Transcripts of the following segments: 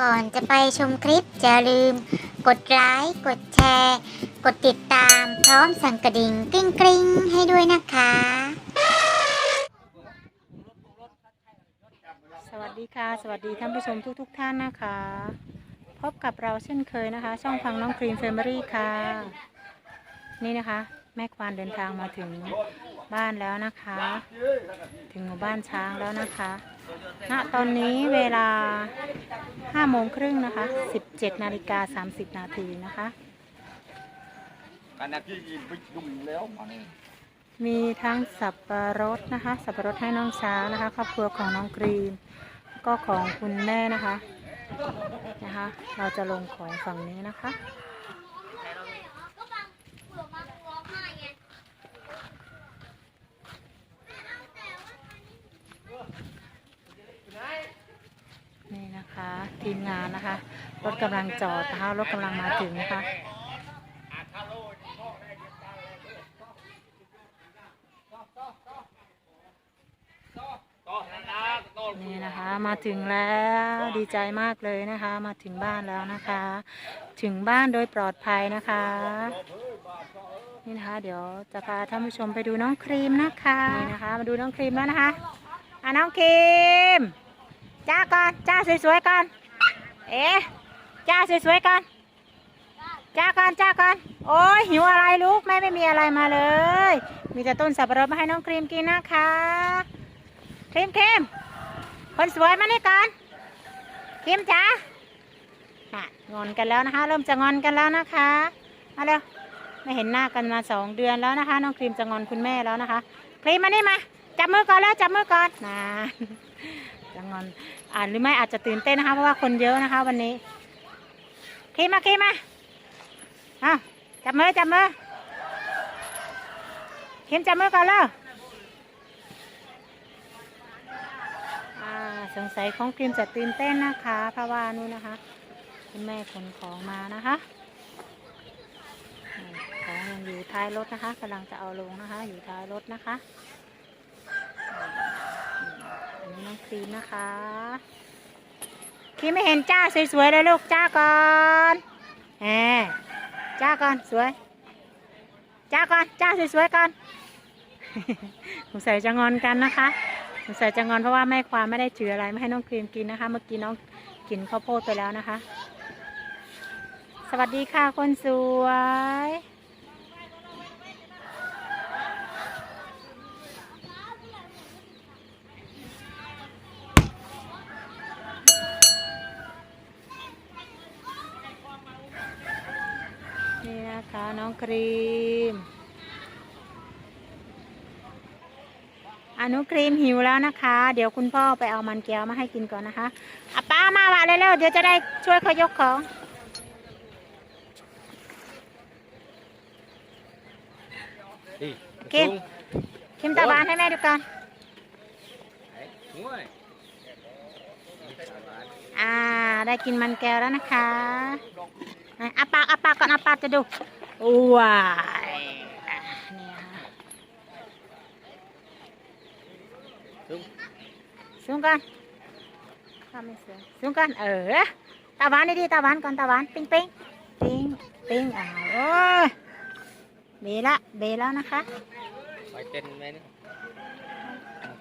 ก่อนจะไปชมคลิปอย่าลืม กดไลค์กดแชร์ กดติดตามพร้อมสั่นกระดิ่งกริ๊งกริ๊งให้ด้วยนะคะ สวัสดีค่ะ สวัสดีท่านผู้ชมทุกๆทท่านนะคะ พบกับเราเช่นเคยนะคะ ช่องฟังน้องครีมเฟม r รี่ค่ะ นี่นะคะ แม่ควานเดินทางมาถึง บ้านแล้วนะคะ ถึงหมู่บ้านช้างแล้วนะคะ ณ ตอนนี้เวลา5โมงครึ่งนะคะ 17นาฬิกา30นาทีนะคะอันนั้นที่ยิงไปดุ่มแล้วมันมีทั้งสับปะรดนะคะ สับปะรดให้น้องช้างนะคะ ครอบครัวของน้องกรีน ก็ของคุณแม่นะคะนะคะ เราจะลงของฝั่งนี้นะคะ นี่นะคะ ทีมงา นนะคะ รถกำลังจอดนะคะรถกำลังมาถึงนะคะนี่นะคะมาถึงแล้วดีใจมากเลยนะคะ มาถึงบ้านแล้วนะคะ ถึงบ้านโดยปลอดภัยนะคะนี่นะคะ เดี๋ยวจะพาท่านผู้ชมไปดูน้องครีมนะคะนี่นะคะ มาดูน้องครีมแล้วนะคะอะน้องครีมจ้าก่อนจ้าสวยๆก่อน เอ๊ะจ้าสวยๆก่อนจ้าก่อนจ้าก่อนโอ้ยหิวอะไรลูกแม่ไม่มีอะไรมาเลย มีแต่ต้นสับปะรดมาให้น้องครีมกินนะคะครีมครีมคนสวยมานี่ก่อนคิมจ๋าน่ะงอนกันแล้วนะคะ เริ่มจะงอนกันแล้วนะคะมาเร็วไม่เห็นหน้ากันมาสองเดือนแล้วนะคะ น้องครีมจะงอนคุณแม่แล้วนะคะครีมมานี่มาจับมือก่อนแล้วจับมือก่อนนะ จะงอนอ่านหรือไม่อาจจะตื่นเต้นนะคะ เพราะว่าคนเยอะนะคะ วันนี้ครีมมาครีมมาเอาจับมือจับมือครีมจับมือก่อนแล้วสงสัยของครีมจะตื่นเต้นนะคะเพราะว่านู่นนะคะคุณแม่ขนของมานะคะของยังอยู่ท้ายรถนะคะกำลังจะเอาลงนะคะ อยู่ท้ายรถนะคะ อันนี้น้องครีมนะคะครีมไม่เห็นจ้าสวยๆเลยลูกจ้าก่อนแหมจ้าก่อนสวย จ้าก่อนจ้าสวยๆก่อนสงสัยจะงอนกันนะคะสงสัยจะงอนเพราะว่าแม่ควาไม่ได้ถืออะไรไม่ให้น้องครีมกินนะคะ เมื่อกี้น้องกินข้าวโพดไปแล้วนะคะ สวัสดีค่ะคนสวย นี่นะคะน้องครีมอนุครีมหิวแล้วนะคะ เดี๋ยวคุณพ่อไปเอามันแก้วมาให้กินก่อนนะคะอะป้ามาว่ะเร็วๆเดี๋ยวจะได้ช่วยเขายกของ đi กินคิมตาบานให้แม่ดูก่อน đúng rồi อ่า ได้กินมันแก้วแล้วนะคะ อะอาปากอาปากก่อนอาปากจะดูว้ายอะนี่ค่ะ đúng สูงก่อนข้าไม่สูงสูงก่อนเออตาหวานดีๆตาหวานก่อนตาหวานปิ้งปิ้งปิ้งปิ้งอ่าโอ้ยเบละเบแล้วนะคะ phải tên mấy nữa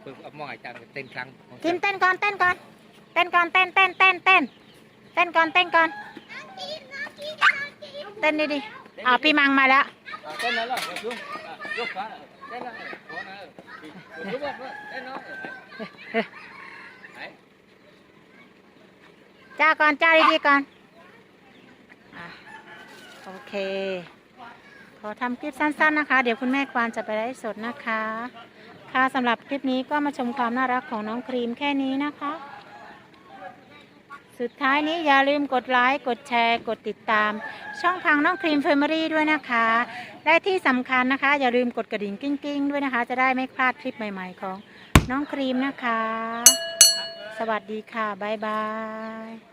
tôi ấp mọi chẳng tên khăn ทีมเต้นก่อนเต้นก่อนเต้นก่อนเต้นเต้นเต้นเต้นเต้นก่อนเต้นก่อน เต้นดีๆอ่าพี่มังมาแล้ว à, tên đó là ngồi xuống à, giúp phá tên đó của nó Thì- giúp không tên nó đấy จ้าก่อนจ้าดีๆก่อนอโอเค ขอทำคลิปสั้น ๆนะคะ เดี๋ยวคุณแม่ควานจะไปไลฟ์สดนะคะ ค่ะสำหรับคลิปนี้ก็มาชมความน่ารักของน้องครีมแค่นี้นะคะ สุดท้ายนี้อย่าลืมกดไลค์ กดแชร์ กดติดตาม ช่องทางน้องครีมเฟอร์ม r รี่ด้วยนะคะ และที่สำคัญนะคะ อย่าลืมกดกระดิ่งกิ้งๆ ด้วยนะคะ จะได้ไม่พลาดคลิปใหม่ๆของน้องครีมนะคะ สวัสดีค่ะ บ๊ายบาย